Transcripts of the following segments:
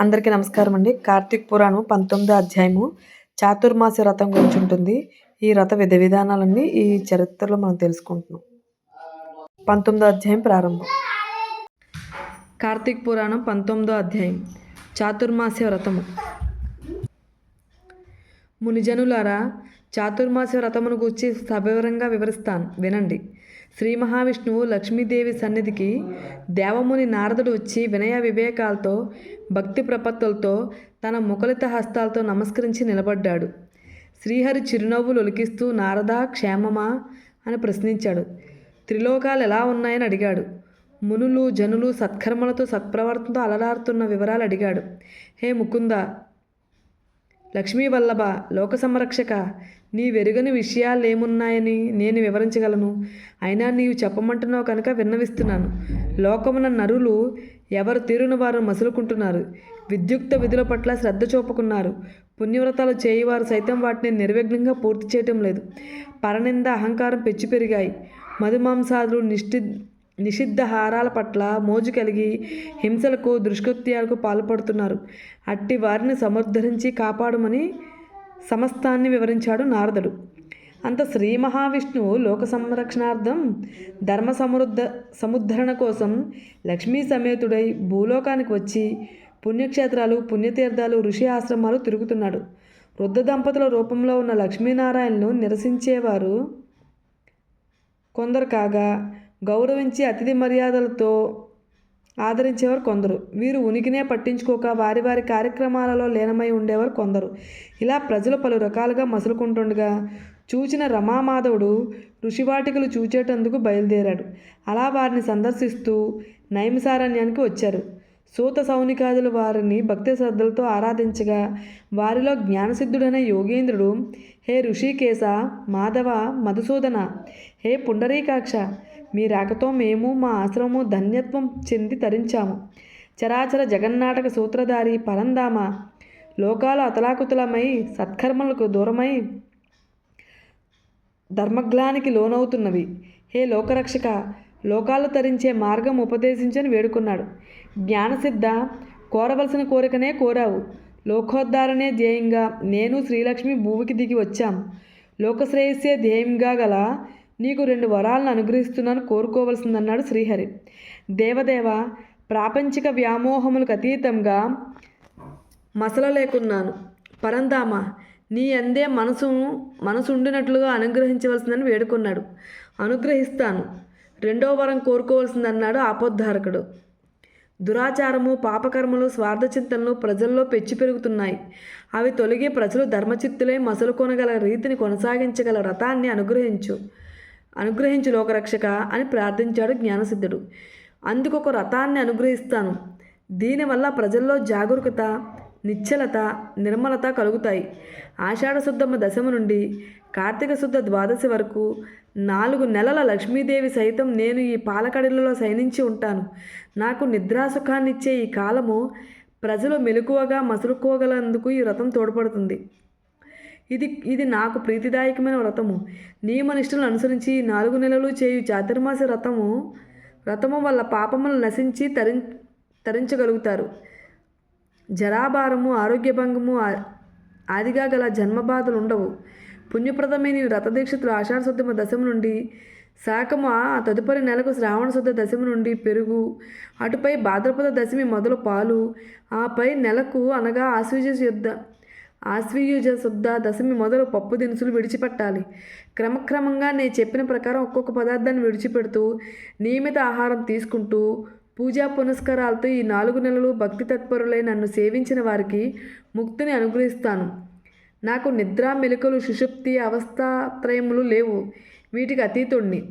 అందరికీ నమస్కారం అండి. కార్తీక్ పురాణం పంతొమ్మిదో అధ్యాయము చాతుర్మాస వ్రతం గురించి ఉంటుంది. ఈ రథ విధ విధానాలన్నీ ఈ చరిత్రలో మనం తెలుసుకుంటున్నాం. పంతొమ్మిదో అధ్యాయం ప్రారంభం. కార్తీక్ పురాణం పంతొమ్మిదో అధ్యాయం చాతుర్మాస వ్రతము. మునిజనులారా చాతుర్మాస వ్రతమును గూర్చి సవివరంగా వివరిస్తాను. వినండి. శ్రీ మహావిష్ణువు లక్ష్మీదేవి సన్నిధికి దేవముని నారదుడు వచ్చి వినయ వివేకాలతో భక్తి ప్రపత్తులతో తన ముఖలిత హస్తాలతో నమస్కరించి నిలబడ్డాడు. శ్రీహరి చిరునవ్వులు ఒలికిస్తూ నారదా క్షేమమా అని ప్రశ్నించాడు. త్రిలోకాలు ఎలా ఉన్నాయని అడిగాడు. మునులు జనులు సత్కర్మలతో సత్ప్రవర్తనతో అలరారుతున్న వివరాలు అడిగాడు. హే ముకుంద లక్ష్మీ వల్లభ లోక సంరక్షక నీ వెరుగని విషయాలేమున్నాయని నేను వివరించగలను. అయినా నీవు చెప్పమంటున్నావు కనుక విన్నవిస్తున్నాను. లోకమున నరులు ఎవరు తీరున వారు మసులుకుంటున్నారు. విద్యుక్త విధుల పట్ల శ్రద్ధ చూపుకున్నారు. పుణ్యవ్రతాలు చేయవారు సైతం వాటిని నిర్విఘ్నంగా పూర్తి చేయటం లేదు. పరనింద అహంకారం పెంచి పెరిగాయి. మధుమాంసాదులు నిష్ఠి నిషిద్ధహారాల పట్ల మోజు కలిగి హింసలకు దుష్కృత్యాలకు పాల్పడుతున్నారు. అట్టి వారిని సముద్ధరించి కాపాడమని సమస్తాన్ని వివరించాడు నారదుడు. అంత శ్రీ మహావిష్ణువు లోక సంరక్షణార్థం ధర్మ సమృద్ధ సముద్ధరణ కోసం లక్ష్మీ సమేతుడై భూలోకానికి వచ్చి పుణ్యక్షేత్రాలు పుణ్యతీర్థాలు ఋషి ఆశ్రమాలు తిరుగుతున్నాడు. వృద్ధ దంపతుల రూపంలో ఉన్న లక్ష్మీనారాయణను నిరసించేవారు కొందరు కాగా గౌరవించి అతిథి మర్యాదలతో ఆదరించేవారు కొందరు. వీరు ఉనికినే పట్టించుకోక వారి వారి కార్యక్రమాలలో లీనమై ఉండేవారు కొందరు. ఇలా ప్రజలు పలు రకాలుగా మసులుకుంటుండగా చూచిన రమామాధవుడు ఋషివాటికలు చూచేటందుకు బయలుదేరాడు. అలా వారిని సందర్శిస్తూ నైమిసారణ్యానికి వచ్చారు. సూత సౌనికాదులు వారిని భక్తి శ్రద్ధలతో ఆరాధించగా వారిలో జ్ఞానసిద్ధుడైన యోగేంద్రుడు హే ఋషికేశ మాధవ మధుసూదన హే పుండరీకాక్ష మీ రాకతో మేము మా ఆశ్రమము ధన్యత్వం చెంది తరించాము. చరాచర జగన్నాటక సూత్రధారి పరంధామ లోకాలు అతలాకుతలమై సత్కర్మలకు దూరమై ధర్మగ్లానికి లోనవుతున్నవి. హే లోకరక్షక లోకాలు తరించే మార్గం ఉపదేశించని వేడుకున్నాడు. జ్ఞానసిద్ధ కోరవలసిన కోరికనే కోరావు. లోకోద్ధారణే ధ్యేయంగా నేను శ్రీలక్ష్మి భూమికి దిగి వచ్చాం. లోకశ్రేయస్సే ధ్యేయంగా గల నీకు రెండు వరాలను అనుగ్రహిస్తున్నాను కోరుకోవలసిందన్నాడు శ్రీహరి. దేవదేవ ప్రాపంచిక వ్యామోహములకు అతీతంగా మసల లేకున్నాను పరంధామ నీ అందే మనసు మనసుండినట్లుగా అనుగ్రహించవలసిందని వేడుకున్నాడు. అనుగ్రహిస్తాను. రెండో వరం కోరుకోవాల్సిందన్నాడు ఆపోద్ధారకుడు. దురాచారము పాపకర్మలు స్వార్థ చింతనలు ప్రజల్లో పెచ్చి పెరుగుతున్నాయి. అవి తొలగి ప్రజలు ధర్మచిత్తులే మసలు కొనగల రీతిని కొనసాగించగల రథాన్ని అనుగ్రహించు అనుగ్రహించు లోకరక్షక అని ప్రార్థించాడు జ్ఞానసిద్ధుడు. అందుకు ఒక రథాన్ని అనుగ్రహిస్తాను. దీనివల్ల ప్రజల్లో జాగరూకత నిశ్చలత నిర్మలత కలుగుతాయి. ఆషాఢ దశమ నుండి కార్తీక శుద్ధ ద్వాదశి వరకు నాలుగు నెలల లక్ష్మీదేవి సైతం నేను ఈ పాలకడలలో శయనించి ఉంటాను. నాకు నిద్రాసుఖాన్నిచ్చే ఈ కాలము ప్రజలు మెలకువగా మసులుకోగలందుకు ఈ వ్రతం తోడ్పడుతుంది. ఇది ఇది నాకు ప్రీతిదాయకమైన వ్రతము. నియమనిష్టలను అనుసరించి నాలుగు నెలలు చేయు చాతుర్మాస వ్రతము వ్రతము వల్ల పాపములు నశించి తరి తరించగలుగుతారు. జరాభారము ఆరోగ్యభంగము భంగము ఆదిగా గల జన్మబాధలు ఉండవు పుణ్యప్రదమైన రథదీక్షితులు ఆషాఢశుద్ధమ ఆషాఢ నుండి శాఖము ఆ తదుపరి నెలకు శ్రావణ శుద్ధ దశమి నుండి పెరుగు అటుపై భాద్రపద దశమి మొదలు పాలు ఆపై నెలకు అనగా ఆశ్వీజ యుద్ధ ఆశ్వీయుజ శుద్ధ దశమి మొదలు పప్పు దినుసులు విడిచిపెట్టాలి. క్రమక్రమంగా నేను చెప్పిన ప్రకారం ఒక్కొక్క పదార్థాన్ని విడిచిపెడుతూ నియమిత ఆహారం తీసుకుంటూ పూజా పునస్కారాలతో ఈ నాలుగు నెలలు భక్తి తత్పరులై నన్ను సేవించిన వారికి ముక్తిని అనుగ్రహిస్తాను. నాకు నిద్ర మెలకులు సుషుప్తి అవస్థాత్రయములు లేవు. వీటికి అతీతుణ్ణి.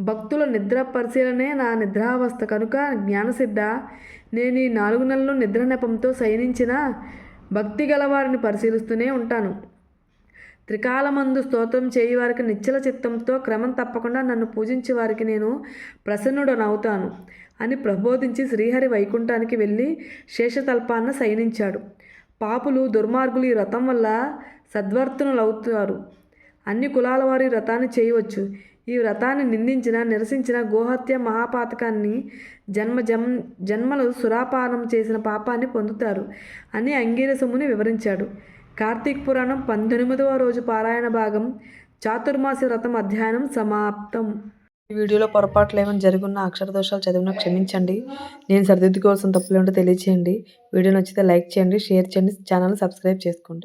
భక్తుల నిద్ర పరిశీలనే నా నిద్రావస్థ. కనుక జ్ఞానసిద్ధ నేను ఈ నాలుగు నెలలు నిద్ర నెపంతో శయనించిన భక్తి గలవారిని పరిశీలిస్తూనే ఉంటాను. త్రికాలమందు స్తోత్రం చేయి వారికి నిశ్చల చిత్తంతో క్రమం తప్పకుండా నన్ను పూజించే వారికి నేను ప్రసన్నుడనవుతాను అని ప్రబోధించి శ్రీహరి వైకుంఠానికి వెళ్ళి శేషతల్పాన్న శయనించాడు. పాపులు దుర్మార్గులు ఈ రథం వల్ల సద్వర్తనులవుతారు అన్ని కులాల వారు ఈ రథాన్ని చేయవచ్చు. ఈ వ్రతాన్ని నిందించిన నిరసించిన గోహత్య మహాపాతకాన్ని జన్మ జన్ జన్మలు సురాపానం చేసిన పాపాన్ని పొందుతారు అని అంగీరసముని వివరించాడు. కార్తీక పురాణం పంతొమ్మిదవ రోజు పారాయణ భాగం చాతుర్మాసి వ్రతం అధ్యయనం సమాప్తం. ఈ వీడియోలో పొరపాట్లు ఏమైనా జరుగున్న అక్షర దోషాలు చదివినా క్షమించండి. నేను సరిదిద్దుకోవాల్సిన తప్పులు ఉంటే తెలియచేయండి. వీడియో నచ్చితే లైక్ చేయండి షేర్ చేయండి ఛానల్ సబ్స్క్రైబ్ చేసుకోండి.